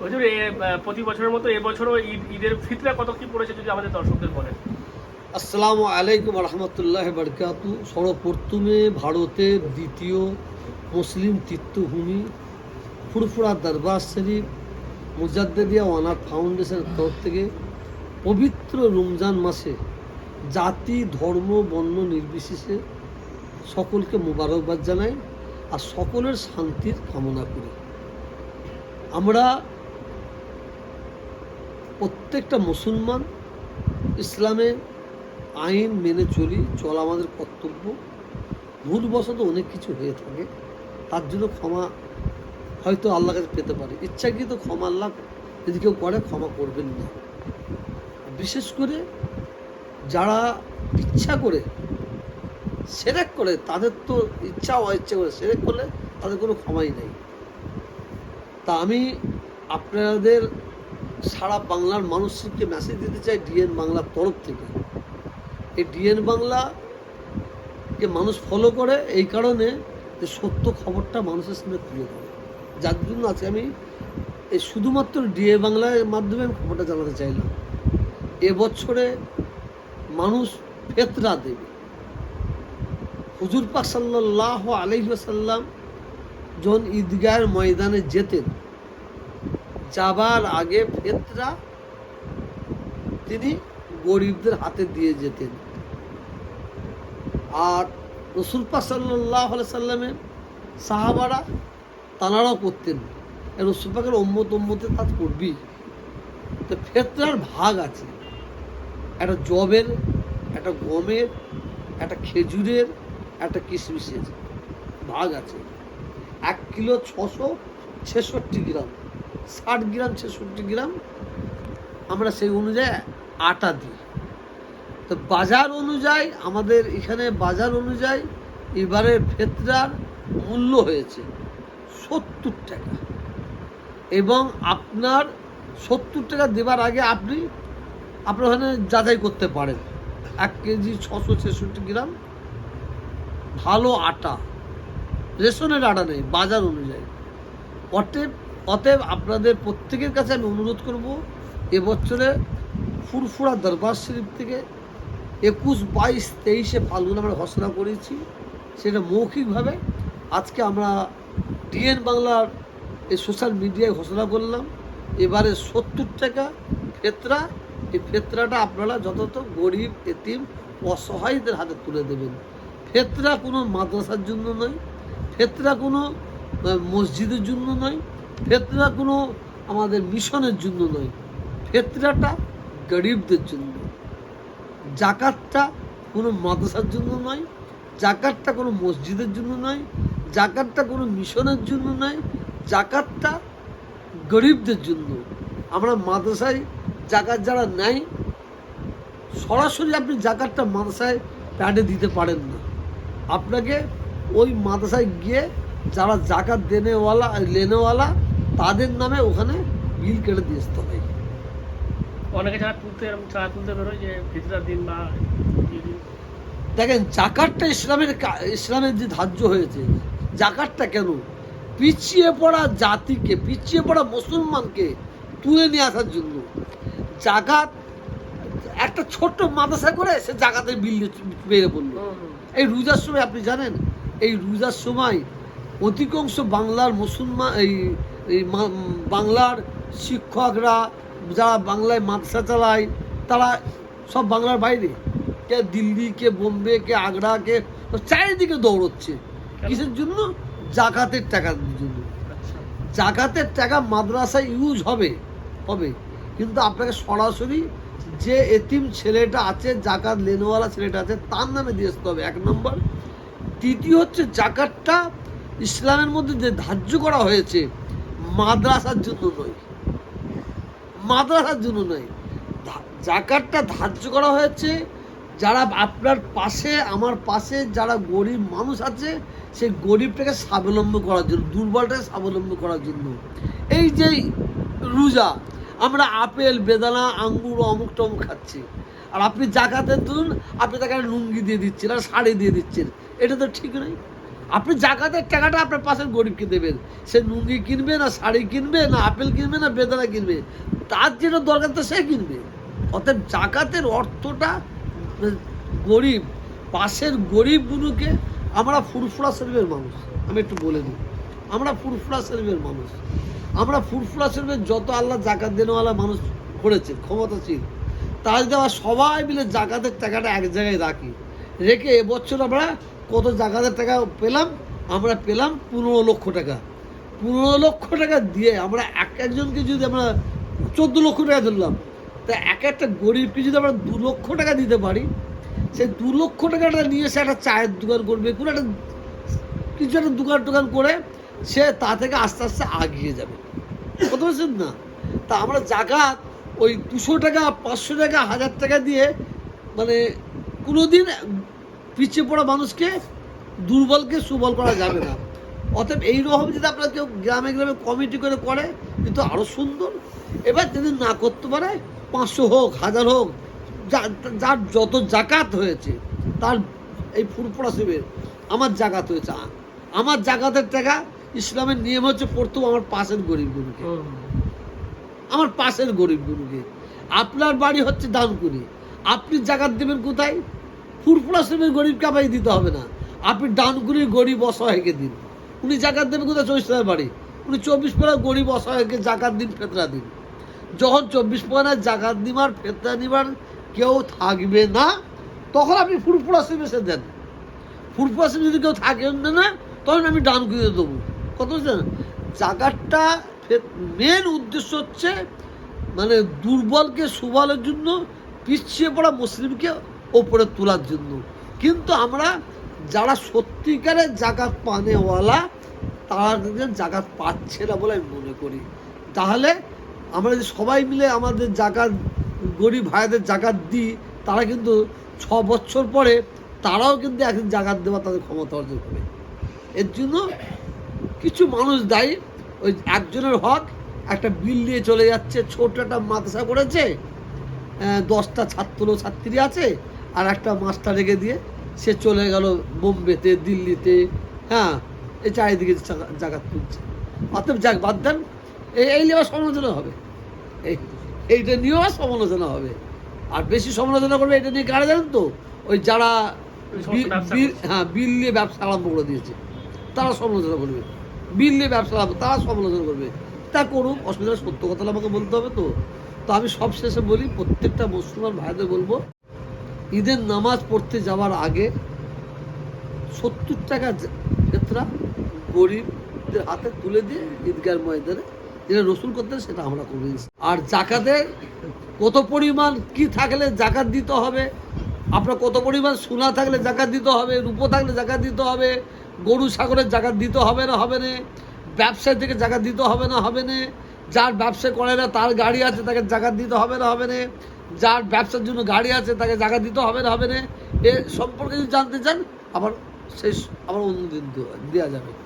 হুজুর প্রতি বছরের মতো এবছরও ঈদ, ঈদের ফিতরা কত কি পড়েছে যদি আমাদের দর্শকদের বলেন? আসসালামু আলাইকুম রহমতুল্লাহ বরকাতু সর্বপ্রথমে ভারতের দ্বিতীয় মুসলিম তীর্থভূমি ফুরফুরা দরবার শরীফ মুজাদ্দিয়া ওয়ানার ফাউন্ডেশনের তরফ থেকে পবিত্র রমজান মাসে জাতি, ধর্ম, বর্ণ নির্বিশেষে সকলকে মোবারকবাদ জানাই আর সকলের শান্তির কামনা করি। আমরা প্রত্যেকটা মুসলমান ইসলামে আইন মেনে চলি, চলা আমাদের কর্তব্য। ভুলবশত অনেক কিছু হয়ে থাকে। তার জন্য ক্ষমা হয়তো আল্লাহ কাছে পেতে পারে। ইচ্ছাকৃত ক্ষমা আল্লাহ যদি কেউ করে, ক্ষমা করবেন না। বিশেষ করে যারা ইচ্ছা করে, সেরেক করে, তাদের তো ইচ্ছা, অইচ্ছা করে সেরেক করলে তাদের কোনো ক্ষমাই নেই। তা আমি আপনাদের সারা বাংলার মানুষকে মেসেজ দিতে চাই ডিএন বাংলার তরফ থেকে। এই ডিএন বাংলাকে মানুষ ফলো করে এই কারণে যে সত্য খবরটা মানুষের সামনে তুলে ধরে। যার জন্য আজকে আমি এই শুধুমাত্র ডিএ বাংলার মাধ্যমে আমি খবরটা জানাতে চাইলাম। এবছরে মানুষ ফেতরা দেবে। হুজুর পাক সাল্লাহ আলহিসাল্লাম যখন ঈদগাহের ময়দানে যেতেন যাবার আগে ফেতরা তিনি গরিবদের হাতে দিয়ে যেতেন। আর রসুল পাক সাল্লাহ সাল্লামের সাহাবারা তানারাও করতেন। এই রসুল পাকের অম্মত অম্মতে তার করবি। তো ফেতরার ভাগ আছে। একটা জবের, একটা গমের, একটা খেজুরের, একটা কিশমিশের ভাগ আছে। এক কিলো ছশো ছেষট্টি গ্রাম। ষাট গ্রাম, ছেষট্টি গ্রাম, আমরা সেই অনুযায়ী আটা দিই। তো বাজার অনুযায়ী, আমাদের এখানে বাজার অনুযায়ী এবারে ফেতরার মূল্য হয়েছে সত্তর টাকা। এবং আপনার সত্তর টাকা দেবার আগে আপনি আপনার ওখানে যাচাই করতে পারেন। এক কেজি ছশো ছেষট্টি গ্রাম, ভালো আটা। রেশনের আটা নেই, বাজার অনুযায়ী। অতএব অতএব আপনাদের প্রত্যেকের কাছে আমি অনুরোধ করব, এবছরে ফুরফুরা দরবার শরীফ থেকে একুশ, বাইশ, তেইশে ফাল্গুন আমরা ঘোষণা করেছি, সেটা মৌখিকভাবে আজকে আমরা ডিএন বাংলার এই সোশ্যাল মিডিয়ায় ঘোষণা করলাম। এবারে সত্তর টাকা ফেতরা, এই ফেতরাটা আপনারা যথাযথ গরিব, এতিম, অসহায়দের হাতে তুলে দেবেন। ফেতরা কোনো মাদ্রাসার জন্য নয়, ফেতরা কোনো মসজিদের জন্য নয় ফেতরা কোনো আমাদের মিশনের জন্য নয়। ফেতরাটা গরিবদের জন্য। জাকাতটা কোনো মাদ্রাসার জন্য নয়, জাকাতটা কোনো মসজিদের জন্য নয়, জাকাতটা কোনো মিশনের জন্য নয়, জাকাতটা গরিবদের জন্য। আমরা মাদ্রাসায় জাকাত যারা নেয়, সরাসরি আপনি জাকাতটা মাদ্রাসায় প্যাডে দিতে পারেন না। আপনাকে ওই মাদ্রাসায় গিয়ে যারা জাকাত দেনেওয়ালা লেনেওয়ালা তাদের নামে ওখানে বিল কেটে দিয়ে আসতে হয় অনেকে যারা তুলতে এরকম চারা তুলতে বেরোয় যে ফিতরার দিন বা দেখেন জাকাতটা ইসলামের ইসলামের যে ধার্য হয়েছে জাকাতটা কেন? পিছিয়ে পড়া জাতিকে পিছিয়ে পড়া মুসলমানকে তুলে নিয়ে আসার জন্য। জাকাত একটা ছোট্ট মাদ্রাসা করে সে জাকাতের বিল বেড়ে পড়ল। এই রোজার সময় আপনি জানেন এই রোজার সময় অধিকাংশ বাংলার মুসলমান এই এই বাংলার শিক্ষকরা যারা বাংলায় মাদ্রাসা চালায় তারা সব বাংলার বাইরে। কে দিল্লি কে বোম্বে কে আগ্রা কে চারিদিকে দৌড়চ্ছে। কিসের জন্য? জাকাতের টাকার জন্য। জাকাতের টাকা মাদ্রাসায় ইউজ হবে হবে। কিন্তু আপনাকে সরাসরি যে এতিম ছেলেটা আছে জাকাত লেনওয়ালা ছেলেটা আছে তার নামে দিয়ে আসতে হবে এক নম্বর। তৃতীয় হচ্ছে জাকাতটা ইসলামের মধ্যে যে ধার্য করা হয়েছে, মাদ্রাসার জন্য নয়। মাদ্রাসার জন্য নয়। জাকাতটা ধার্য করা হয়েছে, যারা আপনার পাশে, আমার পাশে যারা গরিব মানুষ আছে, সেই গরিবটাকে স্বাবলম্বী করার জন্য, দুর্বলটাকে স্বাবলম্বী করার জন্য। এই যে রোজা, আমরা আপেল, বেদানা, আঙ্গুর, অমুক টমুক খাচ্ছি। আর আপনি জাকাতের ধরুন, আপনি তাকে লুঙ্গি দিয়ে দিচ্ছেন আর শাড়ি দিয়ে দিচ্ছেন। এটা তো ঠিক নয়। আপনি জাকাতের টাকাটা আপনার পাশের গরিবকে দেবেন সে লুঙ্গি কিনবে না, শাড়ি কিনবে না, আপেল কিনবে না, বেদানা কিনবে। তার যেটা দরকার তো সে কিনবে। অর্থাৎ জাকাতের অর্থটা গরিব, পাশের গরিবগুলোকে আমরা ফুরফুরা শরীফের মানুষ। আমি একটু বলে দিই। আমরা ফুরফুরা শরীফের মানুষ। আমরা ফুরফুরা শরীফের যত আল্লাহ জাকাত দেনওয়ালা মানুষ করেছে, ক্ষমতাশীল, তার দেওয়া সবাই মিলে জাকাতের টাকাটা এক জায়গায় রাখি। রেখে এবছর আমরা কত জাকাতের টাকা পেলাম, আমরা পেলাম পনেরো লক্ষ টাকা। পনেরো লক্ষ টাকা দিয়ে আমরা এক একজনকে যদি আমরা চোদ্দ লক্ষ টাকা ধরলাম, তা এক একটা গরিবকে যদি আমরা দু লক্ষ টাকা দিতে পারি সেই দু লক্ষ টাকাটা নিয়ে সে একটা চায়ের দোকান করবে, কোনো একটা কিছু একটা দোকান টোকান করে সে তা থেকে আস্তে আস্তে আগিয়ে যাবে। কত বলছেন না? তা আমরা জাকাত ওই দুশো টাকা, পাঁচশো টাকা, হাজার টাকা দিয়ে মানে কোনোদিন পিছিয়ে পড়া মানুষকে দুর্বলকে সুবল করা যাবে না। অতএব এই এইরকম যদি আপনার কেউ গ্রামে গ্রামে কমিটি করে করে কিন্তু আরও সুন্দর এবার যদি না করতে পারে পাঁচশো হোক হাজার হোক যার যত জাকাত হয়েছে তার এই ফুরফুরা শিবের আমার জাকাত হয়েছে। আমার জাকাতের টাকা ইসলামের নিয়ম হচ্ছে প্রথম আমার পাশের গরিবগুলোকে আমার পাশের গরিবগুলোকে আপনার বাড়ি হচ্ছে দানকুনি আপনি জাকাত দেবেন কোথায়? ফুরফুরা শ্রেণির গরিব কামাই দিতে হবে না। আপনি ডানকুনির গরিব অসহায়কে দিন। উনি জাকাত দেবেন কোথায়? চব্বিশ বাড়ি। উনি চব্বিশ পয়লা গরিব অসহায়কে জাকাত দিন, ফেতরা দিন। যখন চব্বিশ পয়লা জাকাত নিবার ফেতরা নিবার কেউ থাকবে না, তখন আপনি ফুরফুরা শ্রেণি দেন। ফুরফুরা শ্রেণি যদি কেউ থাকেন না না, তখন আমি ডানকুনিতে দেবো। কত বুঝলেন জাকাতটা মেন উদ্দেশ্য হচ্ছে মানে দুর্বলকে সুবলের জন্য পিছিয়ে পড়া মুসলিমকে ওপরে তোলার জন্য। কিন্তু আমরা যারা সত্যিকারের জাকাত পানেওয়ালা, তারা কিন্তু জাকাত পাচ্ছে না বলে আমি মনে করি। তাহলে আমরা যদি সবাই মিলে আমাদের জাকাত, গরিব ভাইদের জাকাত দিই, তারা কিন্তু ছ বছর পরে তারাও কিন্তু একদিন জাকাত দেওয়া তাদের ক্ষমতা অর্জন করবে। এর জন্য কিছু মানুষ দায়ী। ওই একজনের হক, একটা বিল নিয়ে চলে যাচ্ছে, ছোট একটা মাদ্রাসা করেছে দশটা ছাত্র ছাত্রী আছে আর একটা মাস্টার রেখে দিয়ে সে চলে গেল বোম্বেতে দিল্লিতে। হ্যাঁ এই চারিদিকে জাগাত তুলছে। অতএব যাক বাদ দেন। এই এই নিয়ে আবার সমালোচনা হবে। এই এইটা নিয়েও আবার সমালোচনা হবে। আর বেশি সমালোচনা করবে এটা নিয়ে কারা জানেন তো? ওই যারা। হ্যাঁ বিল নিয়ে ব্যবসা আরম্ভ করে দিয়েছে। তারা সমালোচনা করবে। বিল নিয়ে ব্যবসা আরম্ভ তারা সমালোচনা করবে। তা করুক অসুবিধা সত্য কথা আমাকে বলতে হবে তো। তো আমি সব শেষে বলি প্রত্যেকটা মুসলমান ভাইদের বলব ঈদের নামাজ পড়তে যাওয়ার আগে সত্তর টাকা ক্ষেত্রা গরিবদের হাতে তুলে দিয়ে ঈদগার ময়দানে যেটা রসুল করতেন সেটা আমরা করে আর জাকাতে কত পরিমাণ কি থাকলে জাকাত দিতে হবে? আপনার কত পরিমাণ সোনা থাকলে জাকাত দিতে হবে? রূপো থাকলে জাকাত দিতে হবে? গরু, ছাগলের জাকাত দিতে হবে না হবে না? ব্যবসায় থেকে জাকাত দিতে হবে না হবে না? যার ব্যবসা করে না, তার গাড়ি আছে, তাকে জাকাত দিতে হবে না হবে না? যার ব্যবসার জন্য গাড়ি আছে, তাকে জায়গা দিতে হবে না হবে না। এ সম্পর্কে যদি জানতে চান আবার শেষ আবার অন্যদিন দেওয়া- দেওয়া যাবে।